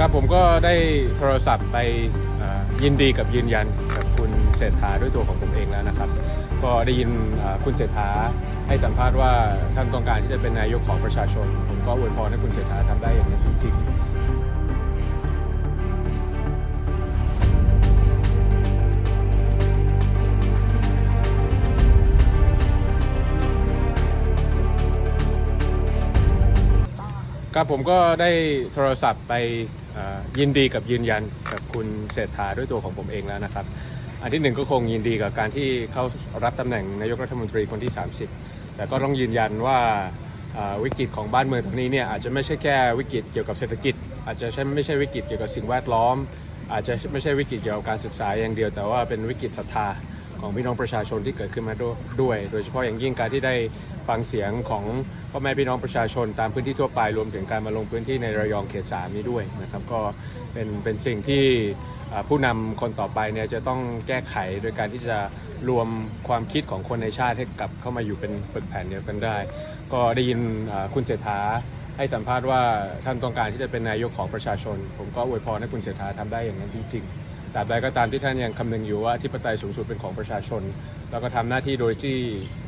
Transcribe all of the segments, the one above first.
ครับผมก็ได้โทรศัพท์ไปยินดีกับยืนยันกับคุณเศรษฐาด้วยตัวของผมเองแล้วนะครับ ก็ได้ยินคุณเศรษฐาให้สัมภาษณ์ว่าท่านต้องการที่จะเป็นนายกของประชาชน ผมก็อวยพรให้คุณเศรษฐาทำได้อย่างนั้จริงครับผมก็ได้โทรศัพท์ไป ยินดีกับยืนยันกับคุณเศรษฐาด้วยตัวของผมเองแล้วนะครับ อันที่หนึ่งก็คงยินดีกับการที่เขารับตำแหน่งนายกรัฐมนตรีคนที่ 30 แต่ก็ต้องยืนยันว่าวิกฤตของบ้านเมืองตอนนี้เนี่ยอาจจะไม่ใช่แค่วิกฤตเกี่ยวกับเศรษฐกิจ อาจจะไม่ใช่วิกฤตเกี่ยวกับสิ่งแวดล้อม อาจจะไม่ใช่วิกฤตเกี่ยวกับการศึกษาอย่างเดียว แต่ว่าเป็นวิกฤตศรัทธาของพี่น้องประชาชนที่เกิดขึ้นมาด้วย โดยเฉพาะอย่างยิ่งการที่ได้ฟังเสียงของ พ่อแม่พี่น้องประชาชนตามพื้นที่ทั่วไปรวมถึงการมาลงพื้นที่ในระยองเขตสามนี้ด้วยนะครับก็เป็นเป็นสิ่งที่ผู้นำคนต่อไปเนี่ยจะต้องแก้ไขโดยการที่จะรวมความคิดของคนในชาติให้กลับเข้ามาอยู่เป็นปึกแผ่นเดียวกันได้ ก็ได้ยินคุณเศรษฐาให้สัมภาษณ์ว่าท่านต้องการที่จะเป็นนายกของประชาชน ผมก็อวยพรให้คุณเศรษฐาทำได้อย่างนั้นจริงๆตราบใดก็ตามที่ท่านยังคำนึงอยู่ว่าอธิปไตยสูงสุดเป็นของประชาชน แล้วก็ทำหน้าที่โดยที่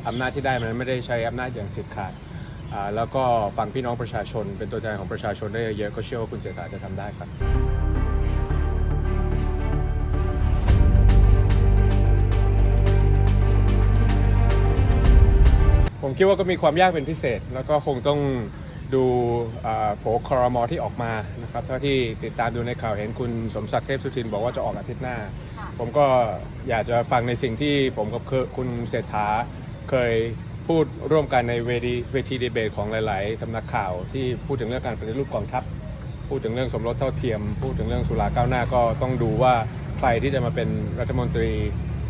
อำนาจที่ได้มันไม่ได้ใช้อำนาจอย่างสิทธิ์ขาด แล้วก็ฟังพี่น้องประชาชน เป็นตัวแทนของประชาชนได้เยอะๆก็เชื่อว่าคุณเศรษฐาจะทำได้ครับผมคิดว่าก็มีความยากเป็นพิเศษ แล้วก็คงต้องดูอ่าโผครมอที่ออกมานะครับเท่าที่ติดตามดูในข่าวเห็นคุณสมศักดิ์เทพสุทินบอกว่าจะออกอาทิตย์หน้า ผมก็อยากจะฟังในสิ่งที่ผมกับคุณเศรษฐาเคย พูดร่วมกันในเวทีเวทีดีเบตของหลาย ๆสำนักข่าวที่พูดถึงเรื่องการปฏิรูปกองทัพ พูดถึงเรื่องสมรสเท่าเทียม พูดถึงเรื่องสุราก้าวหน้าก็ต้องดูว่าใครที่จะมาเป็นรัฐมนตรี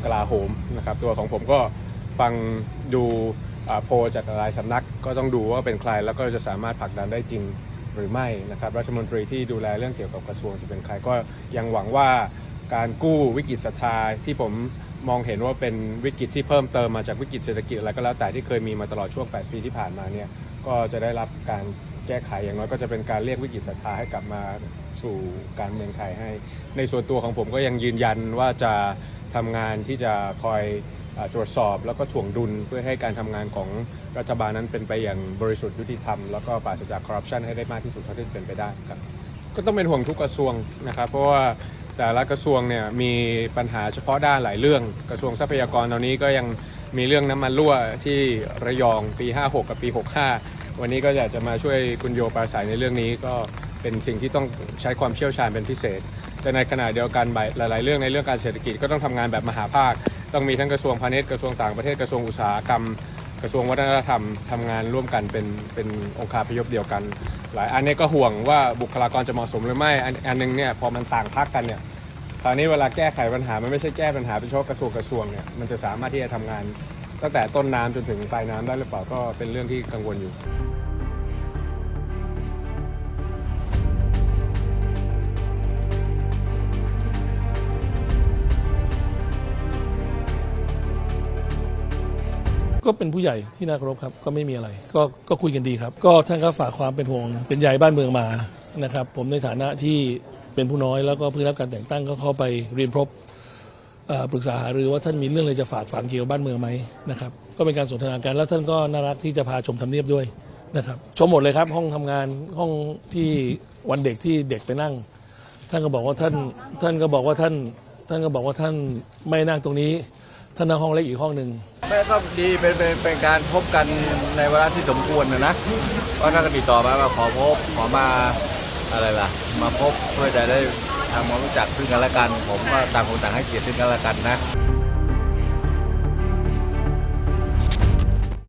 กลาโหมนะครับ ตัวของผมก็ฟังดูโพจากหลายสำนักก็ต้องดูว่าเป็นใครแล้วก็จะสามารถผลักดันได้จริงหรือไม่นะครับ รัฐมนตรีที่ดูแลเรื่องเกี่ยวกับกระทรวงจะเป็นใครก็ยังหวังว่าการกู้วิกฤตศรัทธาที่ผม มองเห็นว่าเป็นวิกฤตที่เพิ่มเติมมาจากวิกฤตเศรษฐกิจอะไรก็แล้วแต่ที่เคยมีมาตลอดช่วง 8 ปีที่ผ่านมาเนี่ยก็จะได้รับการแก้ไขอย่างน้อยก็จะเป็นการเรียกวิกฤตศรัทธาให้กลับมาสู่การเมืองไทยให้ ในส่วนตัวของผมก็ยังยืนยันว่าจะทำงานที่จะคอยตรวจสอบแล้วก็ถ่วงดุลเพื่อให้การทำงานของรัฐบาลนั้นเป็นไปอย่างบริสุทธิ์ยุติธรรมแล้วก็ปราศจากคอร์รัปชันให้ได้มากที่สุดเท่าที่จะเป็นไปได้ครับก็ต้องเป็นห่วงทุกกระทรวงนะครับเพราะว่า แต่ละกระทรวงเนี่ยมีปัญหาเฉพาะด้านหลายเรื่อง กระทรวงทรัพยากรตอนนี้ก็ยังมีเรื่องน้ำมันรั่วที่ระยองปี 56 กับปี 65 วันนี้ก็อยากจะมาช่วยคุณโยปราศัยในเรื่องนี้ก็เป็นสิ่งที่ต้องใช้ความเชี่ยวชาญเป็นพิเศษ แต่ในขณะเดียวกันหลาย ๆ เรื่องในเรื่องการเศรษฐกิจก็ต้องทำงานแบบมหาภาค ต้องมีทั้งกระทรวงพาณิชย์กระทรวงต่างประเทศกระทรวงอุตสาหกรรม กระทรวงวัฒนธรรมทำงานร่วมกันเป็นเป็นองค์คาพยพเดียวกัน หลายอันนี้ก็ห่วงว่าบุคลากรจะเหมาะสมหรือไม่อันอันหนึงเนี่ยพอมันต่างพักกันเนี่ยตอนนี้เวลาแก้ไขปัญหามันไม่ใช่แก้ปัญหาเป็นเฉพาะกระทรวงกระทรวงเนี่ยมันจะสามารถที่จะทำงาน ตั้งแต่ต้นน้ำจนถึงปลายน้ำได้หรือเปล่าก็เป็นเรื่องที่กังวลอยู่ ก็เป็นผู้ใหญ่ที่น่าเคารพครับก็ไม่มีอะไรก็ก็คุยกันดีครับ ก็ท่านก็ฝากความเป็นห่วงเป็นใยบ้านเมืองมานะครับ ผมในฐานะที่เป็นผู้น้อยแล้วก็เพิ่งรับการแต่งตั้งก็เข้าไปเรียนพบปรึกษาหารือว่าท่านมีเรื่องอะไรจะฝากฝังเกี่ยวบ้านเมืองไหมนะครับก็เป็นการสนทนากันแล้วท่านก็น่ารักที่จะพาชมทำเนียบด้วยนะครับชมหมดเลยครับห้องทำงานห้องที่วันเด็กที่เด็กไปนั่ง ท่านก็บอกว่าท่านท่านก็บอกว่าท่าน ท่านก็บอกว่าท่านไม่นั่งตรงนี้ ท่านนั่งห้องเล็กอีกห้องหนึ่ง ไม่ก็ดีเป็นเป็นเป็นการพบกันในเวลาที่สมควรนะนะว่าถ้านก็ติดต่อมามาขอพบขอมาอะไรล่ะ มาพบเพื่อจะได้ทำความรู้จักซึ่งกันและกัน ผมก็ต่างคนต่างให้เกียรติซึ่งกันและกันนะ